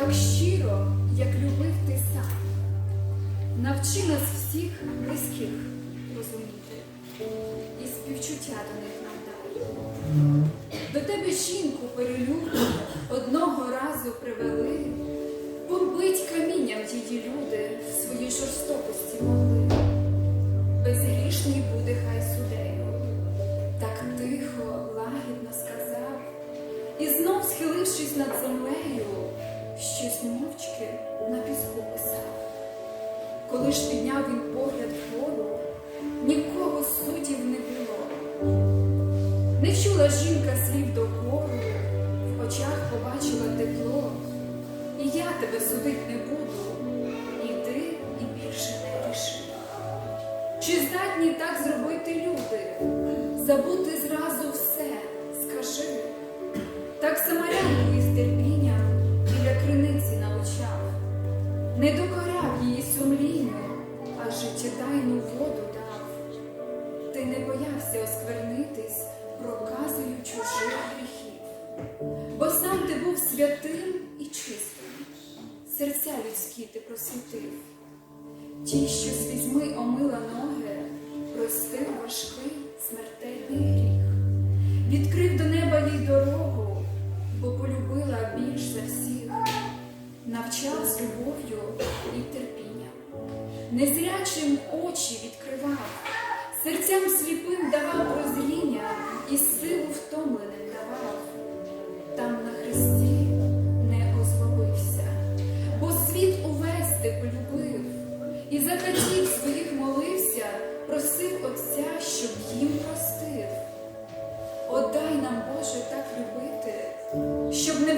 так щиро, як любив ти сам. Навчи нас всіх близьких розуміти і співчуття до них нам дай. До тебе жінку перелюбну одного разу привели, побить камінням тієї люди в своїй жорстокості могли. Безгрішний буде хай судею, так тихо, лагідно сказав, і знов схилившись над землею щось мовчки на піску писав. Коли ж підняв він погляд вгору, нікого суддів не було. Не чула жінка слів докору, в очах побачила тепло. І я тебе судить не буду, іди і більше не гріши. Чи здатні так зробити люди? Забути зразу все, скажи. Так самарянку не докоряв її сумлінню, а життєдайну воду дав. Ти не боявся осквернитись, проказою чужих гріхів, бо сам ти був святим і чистим, серця людські ти просвітив. Ті, що слізьми омила ноги, простив важкий смертельний гріх, відкрив до неба їй дорогу, незрячим очі відкривав, серцям сліпим давав прозріння і силу втомленим давав. Там на хресті не озлобився, бо світ увесь ти полюбив, і за катів своїх молився, просив Отця, щоб їм простив. Отдай нам, Боже, так любити, щоб не